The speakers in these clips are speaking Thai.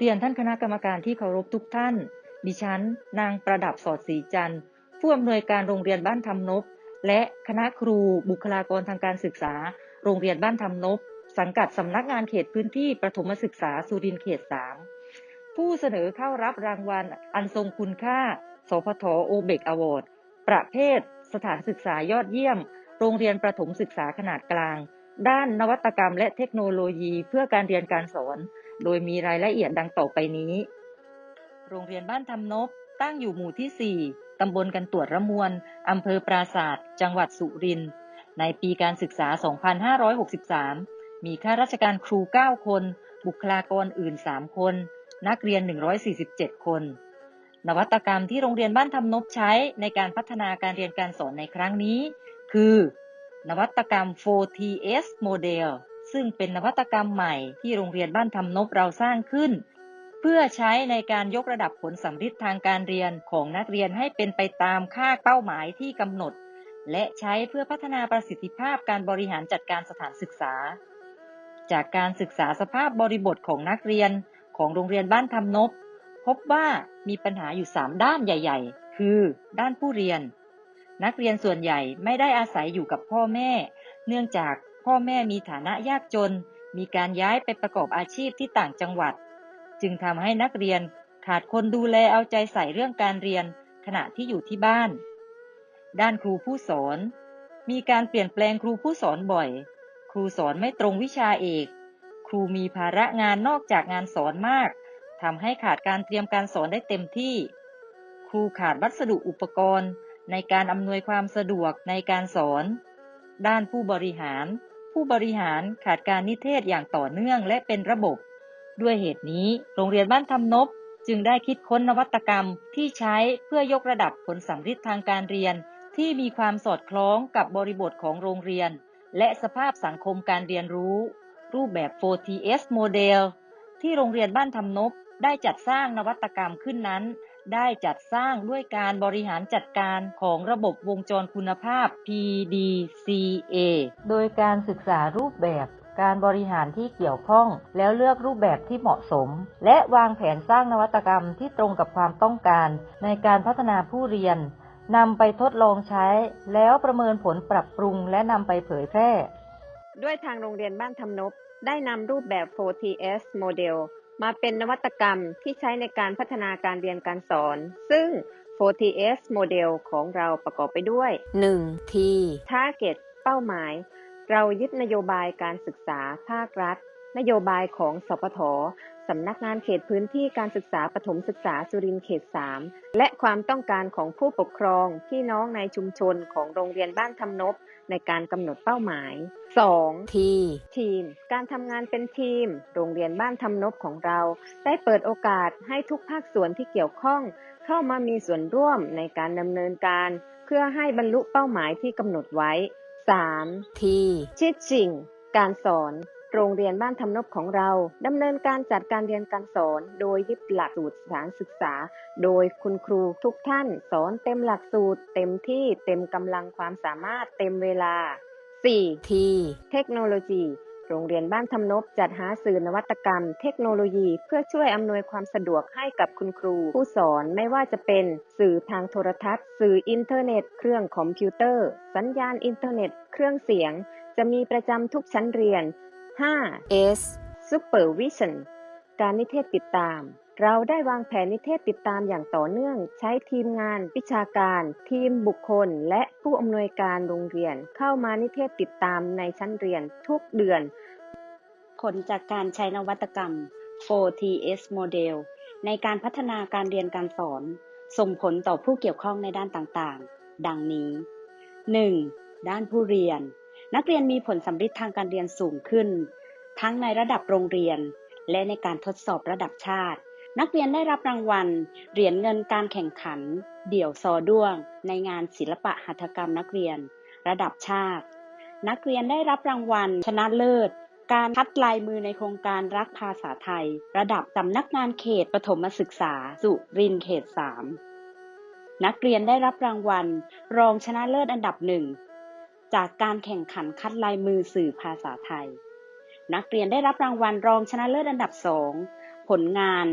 เรียนท่านคณะกรรมการที่เคารพทุกท่าน ดิฉัน นางประดับสอดศรีจันทร์ ผู้อำนวยการโรงเรียนบ้านทำนบ และคณะครูบุคลากรทางการศึกษา โรงเรียนบ้านทำนบ สังกัดสำนักงานเขตพื้นที่ประถมศึกษาสุรินทร์เขต3ผู้เสนอเข้ารับรางวัลอันทรงคุณค่า สพทโอเบกอวอร์ดประเภท สถานศึกษายอดเยี่ยม โรงเรียนประถมศึกษาขนาดกลาง ด้านนวัตกรรมและเทคโนโลยีเพื่อการเรียนการสอน โดยมีรายละเอียดดังต่อไปนี้ โรงเรียนบ้านทำนบตั้งอยู่หมู่ที่ 4 ตำบลกันตรวจระมวล อำเภอปราศาสตร์ จังหวัดสุรินทร์ ในปีการศึกษา 2563 มีข้าราชการครู 9 คน บุคลากรอื่น 3 คน นักเรียน 147 คน นวัตกรรมที่โรงเรียนบ้านทำนบใช้ในการพัฒนาการเรียนการสอนในครั้งนี้ คือ นวัตกรรม 4TS Model ซึ่งเป็นนวัตกรรมใหม่ที่โรงเรียนบ้านทำนบเราสร้างขึ้น เพื่อใช้ในการยกระดับผลสัมฤทธิ์ทางการเรียนของนักเรียนให้เป็นไปตามค่าเป้าหมายที่กำหนด และใช้เพื่อพัฒนาประสิทธิภาพการบริหารจัดการสถานศึกษา จากการศึกษาสภาพบริบทของนักเรียนของโรงเรียนบ้านทำนบ พบว่ามีปัญหาอยู่ 3 ด้านใหญ่ ๆ คือด้านผู้เรียน นักเรียนส่วนใหญ่ไม่ได้อาศัยอยู่กับพ่อแม่ เนื่องจาก พ่อแม่มีฐานะยากจน มีการย้ายไปประกอบอาชีพที่ต่างจังหวัด จึงทำให้นักเรียนขาดคนดูแลเอาใจใส่เรื่องการเรียนขณะที่อยู่ที่บ้าน ด้านครูผู้สอน มีการเปลี่ยนแปลงครูผู้สอนบ่อย ครูสอนไม่ตรงวิชาเอก ครูมีภาระงานนอกจากงานสอนมากทำให้ขาดการเตรียมการสอนได้เต็มที่ ครูขาดวัสดุอุปกรณ์ในการอำนวยความสะดวกในการสอน ด้านผู้บริหาร ผู้บริหารขาดการนิเทศอย่างต่อเนื่องและเป็นระบบ ด้วยเหตุนี้ โรงเรียนบ้านทำนบจึงได้คิดค้นนวัตกรรมที่ใช้เพื่อยกระดับผลสัมฤทธิ์ทางการเรียน ที่มีความสอดคล้องกับบริบทของโรงเรียน และสภาพสังคมการเรียนรู้ รูปแบบ 4TS Model ที่โรงเรียนบ้านทำนบได้จัดสร้างนวัตกรรมขึ้นนั้น ได้จัดสร้างด้วยการบริหารจัดการของระบบวงจรคุณภาพ PDCA โดยการศึกษารูปแบบการบริหารที่เกี่ยวข้อง แล้วเลือกรูปแบบที่เหมาะสม และวางแผนสร้างนวัตกรรมที่ตรงกับความต้องการ ในการพัฒนาผู้เรียนนำไปทดลองใช้ แล้วประเมินผลปรับปรุงและนำไปเผยแพร่ ด้วยทางโรงเรียนบ้านทำนบได้นำรูปแบบ 4TS Model าเป็นนวัตกรรมที่ใช้ในการพัฒนาการเรียนการสอน ซึ่ง 4TS Model ของเราประกอบไปด้วย 1. T Target เป้าหมาย เรายึดนโยบายการศึกษาภาครัฐ นโยบายของสปท สำนักงานเขตพื้นที่การศึกษาปฐมศึกษาสุรินทร์เขต 3 และความต้องการของผู้ปกครองพี่น้องในชุมชนของโรงเรียนบ้านทำนบในการกำหนดเป้าหมาย 2. T ทีม การทำงานเป็นทีม โรงเรียนบ้านทำนบของเรา ได้เปิดโอกาสให้ทุกภาคส่วนที่เกี่ยวข้อง เข้ามามีส่วนร่วมในการดำเนินการ เพื่อให้บรรลุเป้าหมายที่กำหนดไว้ 3. T ชิดชิง การสอน โรงเรียนบ้านทำนบของเราดำเนินการจัดการเรียนการสอน โดยยึดหลักสูตรสถานศึกษา โดยคุณครูทุกท่านสอนเต็มหลักสูตร เต็มที่เต็มกำลังความสามารถเต็มเวลา 4. T เทคโนโลยีโรงเรียนบ้านทำนบจัดหาสื่อนวัตกรรม เทคโนโลยี เพื่อช่วยอำนวยความสะดวกให้กับคุณครู ผู้สอนไม่ว่าจะเป็น สื่อทางโทรทัศน์ สื่ออินเทอร์เน็ต เครื่องคอมพิวเตอร์ สัญญาณอินเทอร์เน็ต เครื่องเสียง จะมีประจำทุกชั้นเรียน 5. S Supervision การนิเทศติดตาม เราได้วางแผนนิเทศติดตามอย่างต่อเนื่อง ใช้ทีมงาน วิชาการ ทีมบุคคล และผู้อำนวยการโรงเรียน เข้ามานิเทศติดตามในชั้นเรียนทุกเดือน ผลจากการใช้นวัตกรรม 4TS Model ในการพัฒนาการเรียนการสอน ส่งผลต่อผู้เกี่ยวข้องในด้านต่างๆ ดังนี้ 1. ด้านผู้เรียน นักเรียนมีผลสัมฤทธิ์ทางการเรียนสูงขึ้น ทั้งในระดับโรงเรียน และในการทดสอบระดับชาติ นักเรียนได้รับรางวัล เหรียญเงินการแข่งขัน เดี่ยวซอด้วง ในงานศิลปะหัตถกรรมนักเรียน ระดับชาติ นักเรียนได้รับรางวัล ชนะเลิศ การคัดลายมือในโครงการรักภาษาไทย ระดับสำนักงานเขตปฐมศึกษา สุรินทร์เขต 3 นักเรียนได้รับรางวัล รองชนะเลิศอันดับหนึ่งจากการแข่งขันคัดลายมือสื่อภาษาไทย นักเรียนได้รับรางวัลรองชนะเลิศอันดับสองผลงาน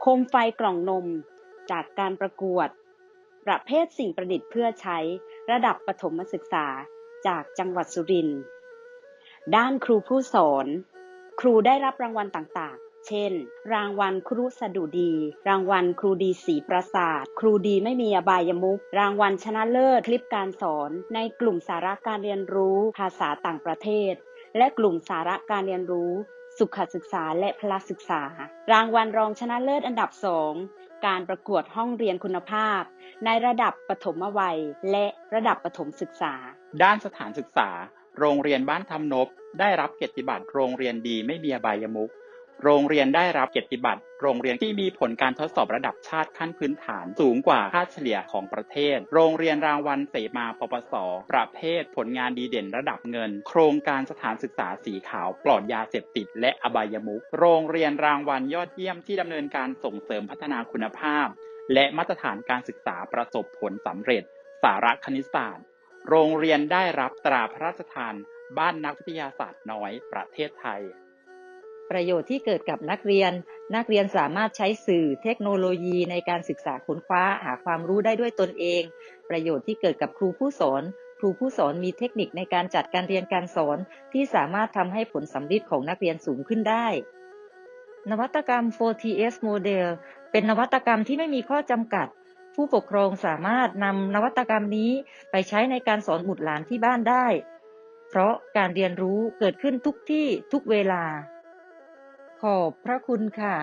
โคมไฟกล่องนม จากการประกวด ประเภทสิ่งประดิษฐ์เพื่อใช้ระดับประถมศึกษาจากจังหวัดสุรินทร์ด้านครูผู้สอน ครูได้รับรางวัลต่างๆ เช่น รางวัลครูสดุดี รางวัลครูดีสีประสาท ครูดีไม่มีอบายมุขรางวัลชนะเลิศคลิปการสอน ในกลุ่มสาระการเรียนรู้ภาษาต่างประเทศ และกลุ่มสาระการเรียนรู้ สุขศึกษาและพละศึกษา รางวัลรองชนะเลิศอันดับสองการประกวดห้องเรียนคุณภาพ ในระดับปฐมวัย และระดับปฐมศึกษา ด้านสถานศึกษา โรงเรียนบ้านทำนบ ได้รับเกียรติบัตรโรงเรียนดีไม่มีใบายมุก โรงเรียนได้รับเกียรติบัตร โรงเรียนที่มีผลการทดสอบระดับชาติขั้นพื้นฐานสูงกว่าค่าเฉลี่ยของประเทศ โรงเรียนรางวัลเสมาปปส ประเภทผลงานดีเด่นระดับเงิน โครงการสถานศึกษาสีขาวปลอดยาเสพติด และอบายมุขโรงเรียนรางวัลยอดเยี่ยมที่ดำเนินการส่งเสริมพัฒนาคุณภาพ และมาตรฐานการศึกษาประสบผลสำเร็จ สาระคณิตศาสตร์ โรงเรียนได้รับตราพระราชทานบ้านนักวิทยาศาสตร์น้อยประเทศไทย ประโยชน์ที่เกิดกับนักเรียน นักเรียนสามารถใช้สื่อเทคโนโลยีในการศึกษาค้นคว้าหาความรู้ได้ด้วยตนเอง ประโยชน์ที่เกิดกับครูผู้สอน ครูผู้สอนมีเทคนิคในการจัดการเรียนการสอน ที่สามารถทำให้ผลสำลิดของนักเรียนสูงขึ้นได้ นวัตกรรม 4TS Model เป็นนวัตกรรมที่ไม่มีข้อจำกัด ผู้ปกครองสามารถนำนวัตกรรมนี้ไปใช้ในการสอนบุตรหลานที่บ้านได้ เพราะการเรียนรู้เกิดขึ้นทุกที่ทุกเวลา ขอบพระคุณค่ะ